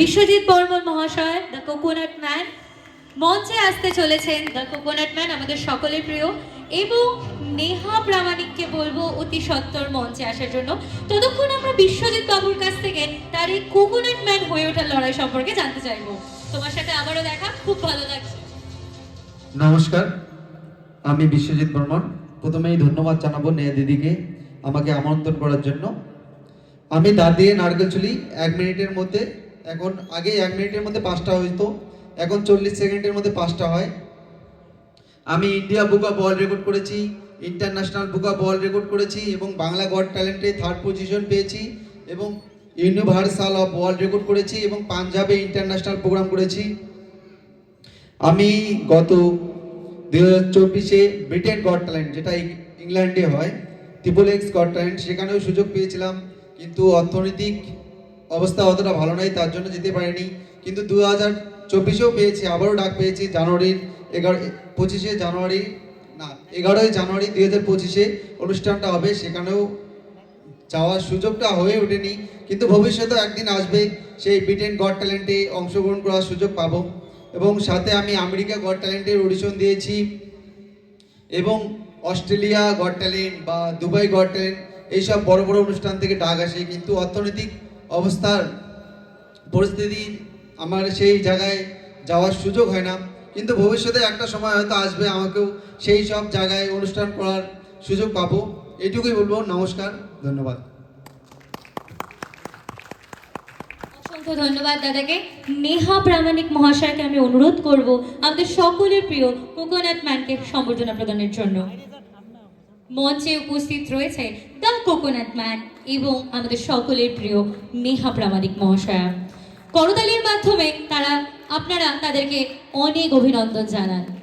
বিশ্বজিৎ বর্মন মহাশয় the coconut man মঞ্চে আসতে চলেছেন দ্য কোকোনাট ম্যান আমাদের সকলের প্রিয়। এবং নেহা প্রামাণিককে বলব, অতি সত্তর মঞ্চে আসার জন্য। ততক্ষণ আমরা বিশ্বজিৎ বাবুর কাছ থেকে তার এই কোকোনাট ম্যান হয়ে ওঠার লড়াই সম্পর্কে জানতে চাইব। তোমার সাথে আবারও দেখা, খুব ভালো লাগছে। নমস্কার, আমি বিশ্বজিৎ বর্মন। প্রথমেই ধন্যবাদ জানাব নেয়া দিদিকে আমাকে আমন্ত্রণ করার জন্য। আমি দাঁত দিয়ে নারকেল চুলি এক মিনিটের মধ্যে এখন আগে এক মিনিটের মধ্যে পাঁচটা হইতো, এখন চল্লিশ সেকেন্ডের মধ্যে পাঁচটা হয়। আমি India book of world record করেছি, international book of world record করেছি এবং বাংলা গড ট্যালেন্টে থার্ড পজিশন পেয়েছি এবং ইউনিভার্সাল অফ ওয়ার্ল্ড রেকর্ড করেছি এবং পাঞ্জাবে ইন্টারন্যাশনাল প্রোগ্রাম করেছি। আমি গত দু হাজার চব্বিশে ব্রিটেন গড ট্যালেন্ট, যেটা ইংল্যান্ডে হয় ট্রিপল এক্স গড ট্যালেন্ট, সেখানেও সুযোগ পেয়েছিলাম, কিন্তু অর্থনৈতিক অবস্থা অতটা ভালো নয় তার জন্য যেতে পারিনি। কিন্তু দু হাজার চব্বিশেও পেয়েছি, আবারও ডাক পেয়েছি জানুয়ারির এগারো, পঁচিশে জানুয়ারি, না, এগারোই জানুয়ারি দুই হাজার পঁচিশে অনুষ্ঠানটা হবে, সেখানেও যাওয়ার সুযোগটা হয়ে ওঠেনি। কিন্তু ভবিষ্যতে একদিন আসবে, সেই ব্রিটেন গড ট্যালেন্টে অংশগ্রহণ করার সুযোগ পাবো। এবং সাথে আমি আমেরিকা গড ট্যালেন্টের অডিশন দিয়েছি। এবং অস্ট্রেলিয়া গড ট্যালেন্ট বা দুবাই গড ট্যালেন্ট, এইসব বড় বড় অনুষ্ঠান থেকে ডাক আসে। কিন্তু অর্থনৈতিক অবস্থার পরিস্থিতি আমার সেই জায়গায় যাওয়ার সুযোগ হয় না। কিন্তু ভবিষ্যতে একটা সময় হয়তো আসবে আমাকেও সেই সব জায়গায় অনুষ্ঠান করার সুযোগ পাবো। এটুকুই বলব। নমস্কার। ধন্যবাদ। অসংখ্য ধন্যবাদ দাদাকে। নেহা প্রামাণিক মহাশয়কে আমি অনুরোধ করব আমাদের সকলের প্রিয় কোকোনাট ম্যানকে সম্বর্ধনা প্রদানের জন্য। মঞ্চে উপস্থিত রয়েছে দ্য কোকোনাট ম্যান এবং আমাদের সকলের প্রিয় নেহা প্রামাণিক মহাশয়া। করতালির মাধ্যমে তারা, আপনারা তাদেরকে অনেক অভিনন্দন জানান।